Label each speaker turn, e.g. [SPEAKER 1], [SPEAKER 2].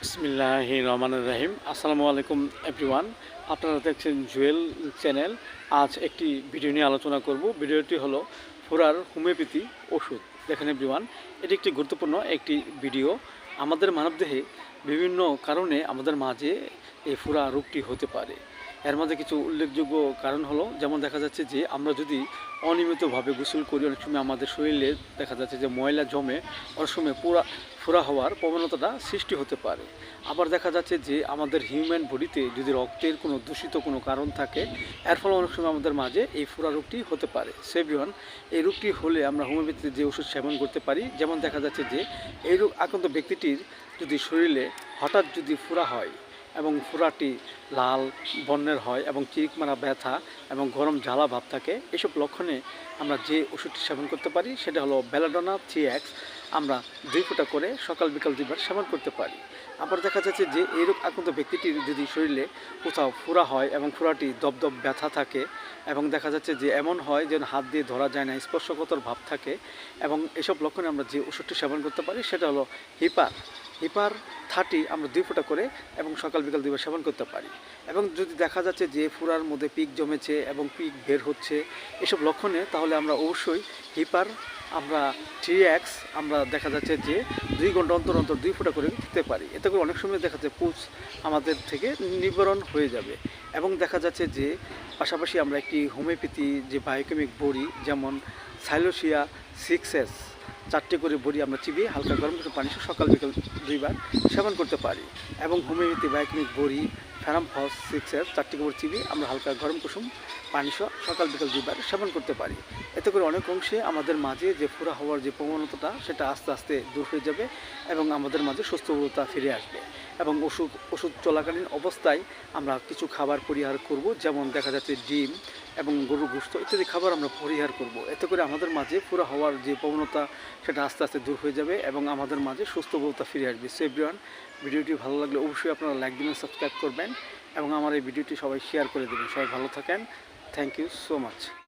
[SPEAKER 1] বিসমিল্লাহ রহমান রাহিম আসসালামু আলাইকুম, এভরিওয়ান। আপনারা দেখছেন জুয়েল চ্যানেল। আজ একটি ভিডিও নিয়ে আলোচনা করব। ভিডিওটি হলো ফোরার হোমিওপ্যাথি ওষুধ। দেখেন এভরিওয়ান, এটি একটি গুরুত্বপূর্ণ একটি ভিডিও। আমাদের মানবদেহে বিভিন্ন কারণে আমাদের মাঝে এই ফোরা রোগটি হতে পারে। এর মধ্যে কিছু উল্লেখযোগ্য কারণ হলো, যেমন দেখা যাচ্ছে যে আমরা যদি অনিয়মিতভাবে গোসল করি, অনেক সময় আমাদের শরীরে দেখা যাচ্ছে যে ময়লা জমে, অনেক সময় পুরা ফোড়া হওয়ার প্রবণতাটা সৃষ্টি হতে পারে। আবার দেখা যাচ্ছে যে আমাদের হিউম্যান বডিতে যদি রক্তের কোনো দূষিত কোনো কারণ থাকে, এর ফলে অনেক সময় আমাদের মাঝে এই ফোড়া রোগটি হতে পারে। সেভিয়ন, এই রোগটি হলে আমরা হোমিওপ্যাথিতে যে ওষুধ সেবন করতে পারি, যেমন দেখা যাচ্ছে যে এই রোগ আক্রান্ত ব্যক্তিটির যদি শরীরে হঠাৎ যদি ফোড়া হয় এবং ফোড়াটি লাল বর্ণের হয় এবং চিক মারা ব্যথা এবং গরম জ্বালা ভাব থাকে। এসব লক্ষণে আমরা যে ওষুধটি সেবন করতে পারি, সেটা হলো বেলাডোনা থ্রি এক্স। আমরা দুই ফোঁটা করে সকাল, বিকাল দুইবার সেবন করতে পারি। আবার দেখা যাচ্ছে যে এই রোগ আক্রান্ত ব্যক্তিটির যদি শরীরে কোথাও ফোড়া হয় এবং ফোড়াটি দপদপ ব্যথা থাকে এবং দেখা যাচ্ছে যে এমন হয় যেন হাত দিয়ে ধরা যায় না, স্পর্শকতর ভাব থাকে এবং এসব লক্ষণে আমরা যে ওষুধটি সেবন করতে পারি, সেটা হলো হিপার হিপার থার্টি আমরা দুই ফোঁটা করে এবং সকাল বিকাল দুইবার সেবন করতে পারি। এবং যদি দেখা যাচ্ছে যে ফুরার মধ্যে পিক জমেছে এবং পিক বের হচ্ছে এসব লক্ষণে, তাহলে আমরা অবশ্যই হিপার আমরা থ্রি এক্স আমরা দেখা যাচ্ছে যে দুই ঘণ্টা অন্তর অন্তর দুই ফোঁটা করে দিতে পারি। এতে করে অনেক সময় দেখা যাচ্ছে পুষ আমাদের থেকে নিবারণ হয়ে যাবে। এবং দেখা যাচ্ছে যে পাশাপাশি আমরা একটি হোমিওপ্যাথি যে বায়োকেমিক বড়ি যেমন সাইলোসিয়া সিক্স এস চারটে করে বড়ি আমরা চিবিয়ে হালকা গরম করে পানি সকাল বিকাল দুইবার সেবন করতে পারি এবং হোমিওপ্যাথি বায়োকেমিক বড়ি, ফ্যারাম ফস সিক্সের চারটি করে চিবিয়ে আমরা হালকা গরম কুসুম পানি সকাল বিকাল দুইবার সেবন করতে পারি। এতে করে অনেক অংশে আমাদের মাঝে যে ফোড়া হওয়ার যে প্রবণতাটা, সেটা আস্তে আস্তে দূর হয়ে যাবে এবং আমাদের মাঝে সুস্থতা ফিরে আসবে। এবং ওষুধ ওষুধ চলাকালীন অবস্থায় আমরা কিছু খাবার পরিহার করব, যেমন দেখা যাচ্ছে ডিম এবং গরুর গোস্ত ইত্যাদি খাবার আমরা পরিহার করব। এতে করে আমাদের মাঝে পুরো হওয়ার যে প্রবণতা, সেটা আস্তে আস্তে দূর হয়ে যাবে এবং আমাদের মাঝে সুস্থবতা ফিরে আসবে। সো এভরিওয়ান ভিডিওটি ভালো লাগলে অবশ্যই আপনারা লাইক দিবেন সাবস্ক্রাইব করবেন এবং আমার এই ভিডিওটি সবাই শেয়ার করে দেবেন। সবাই ভালো থাকেন। Thank you so much